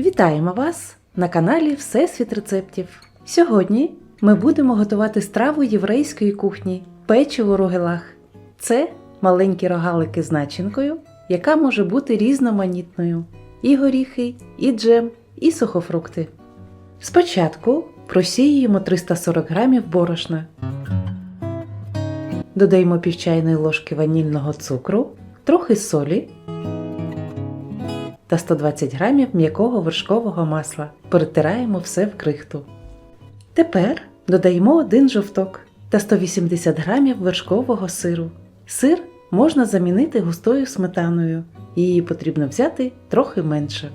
Вітаємо вас на каналі Всесвіт рецептів. Сьогодні ми будемо готувати страву єврейської кухні печиво рогелах. Це маленькі рогалики з начинкою, яка може бути різноманітною: і горіхи, і джем, і сухофрукти. Спочатку просіюємо 340 грамів борошна. Додаємо пів чайної ложки ванільного цукру, трохи солі та 120 грамів м'якого вершкового масла. Перетираємо все в крихту. Тепер додаємо один жовток та 180 грамів вершкового сиру. Сир можна замінити густою сметаною. Її потрібно взяти трохи менше.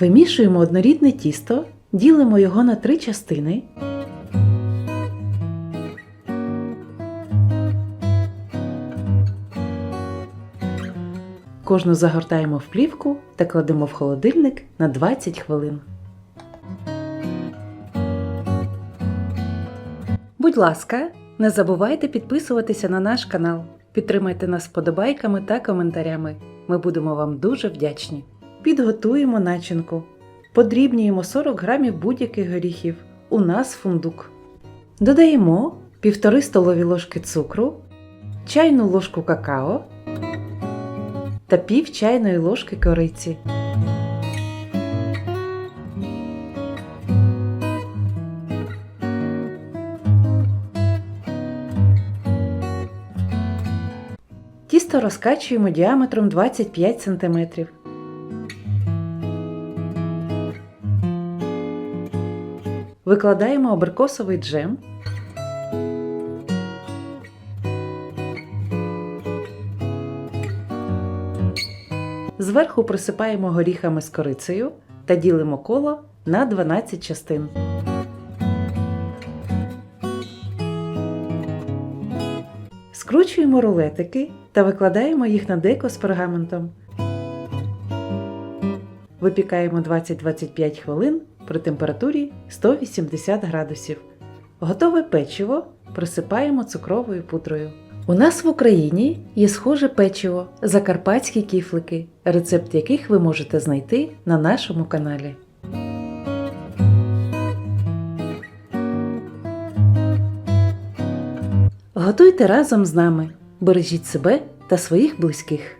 Вимішуємо однорідне тісто, ділимо його на три частини. Кожну загортаємо в плівку та кладемо в холодильник на 20 хвилин. Будь ласка, не забувайте підписуватися на наш канал. Підтримайте нас вподобайками та коментарями. Ми будемо вам дуже вдячні. Підготуємо начинку. Подрібнюємо 40 грамів будь-яких горіхів. У нас фундук. Додаємо 1,5 столові ложки цукру, чайну ложку какао та пів чайної ложки кориці. Тісто розкачуємо діаметром 25 см. Викладаємо абрикосовий джем. Зверху присипаємо горіхами з корицею та ділимо коло на 12 частин. Скручуємо рулетики та викладаємо їх на деко з пергаментом. Випікаємо 20-25 хвилин при температурі 180 градусів. Готове печиво присипаємо цукровою пудрою. У нас в Україні є схоже печиво закарпатські кіфлики, рецепт яких ви можете знайти на нашому каналі. Готуйте разом з нами, бережіть себе та своїх близьких.